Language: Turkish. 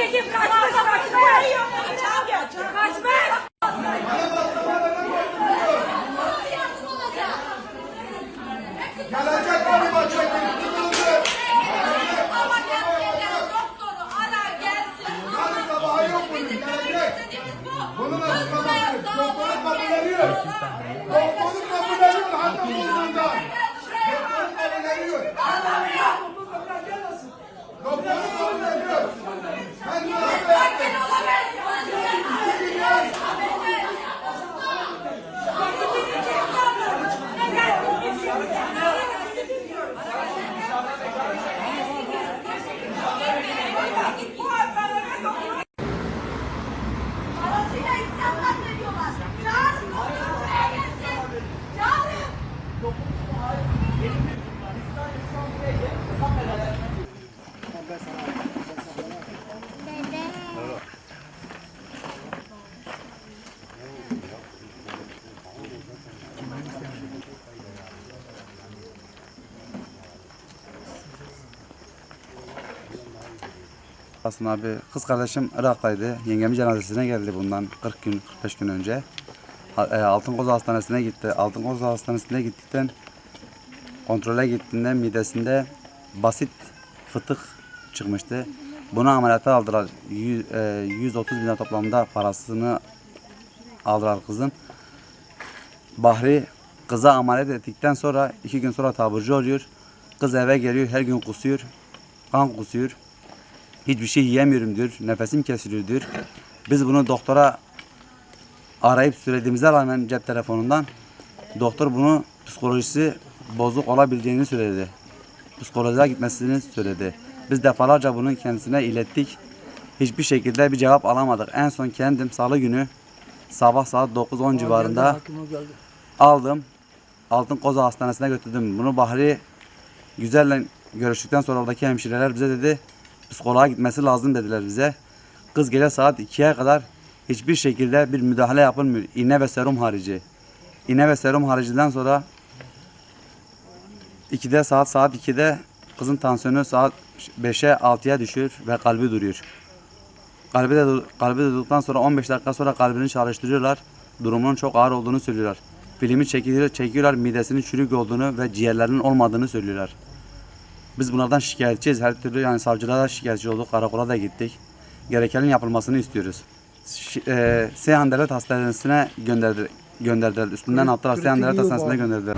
Başhekim kaçmış, kaçmış. Kaçmış. Aslında abi kız kardeşim Irak'taydı. Yengemin cenazesine geldi bundan 40 gün 45 gün önce. Ha- e, Altınkoza Hastanesi'ne gitti. Altınkoza Hastanesi'ne gittikten kontrole gittiğinde midesinde basit fıtık çıkmıştı. Bunu ameliyata aldılar. Yüz- e, 130 bin toplamda parasını aldılar kızın. Bahri kıza ameliyat ettikten sonra iki gün sonra taburcu oluyor. Kız eve geliyor her gün kusuyor. Kan kusuyor. Hiçbir şey yiyemiyorum diyor. Nefesim kesiliyor diyor. Biz bunu doktora arayıp söylediğimize rağmen cep telefonundan doktor bunu psikolojisi bozuk olabileceğini söyledi. Psikolojiye gitmesini söyledi. Biz defalarca bunu kendisine ilettik. Hiçbir şekilde bir cevap alamadık. En son kendim salı günü sabah saat 9-10 civarında aldım. Altın Koza Hastanesi'ne götürdüm. Bunu Bahri Güzel'le görüştükten sonra oradaki hemşireler bize dedi psikoloğa gitmesi lazım dediler bize. Kız gece saat 2'ye kadar hiçbir şekilde bir müdahale yapılmıyor. İğne ve serum harici. İğne ve serum hariciden sonra 2'de saat saat 2'de kızın tansiyonu saat 5'e 6'ya düşüyor ve kalbi duruyor. Kalbi de kalbi de durduktan sonra 15 dakika sonra kalbini çalıştırıyorlar. Durumunun çok ağır olduğunu söylüyorlar. Filmi çekiyor, çekiyorlar midesinin çürük olduğunu ve ciğerlerinin olmadığını söylüyorlar. Biz bunlardan şikayetçiyiz. Her türlü yani savcılığa da şikayetçi olduk. Karakola da gittik. Gerekenin yapılmasını istiyoruz. Ş- e, Seyhan Devlet Hastanesi'ne gönderdi, gönderdiler. Üstünden attılar Seyhan Devlet Hastanesi'ne gönderdiler.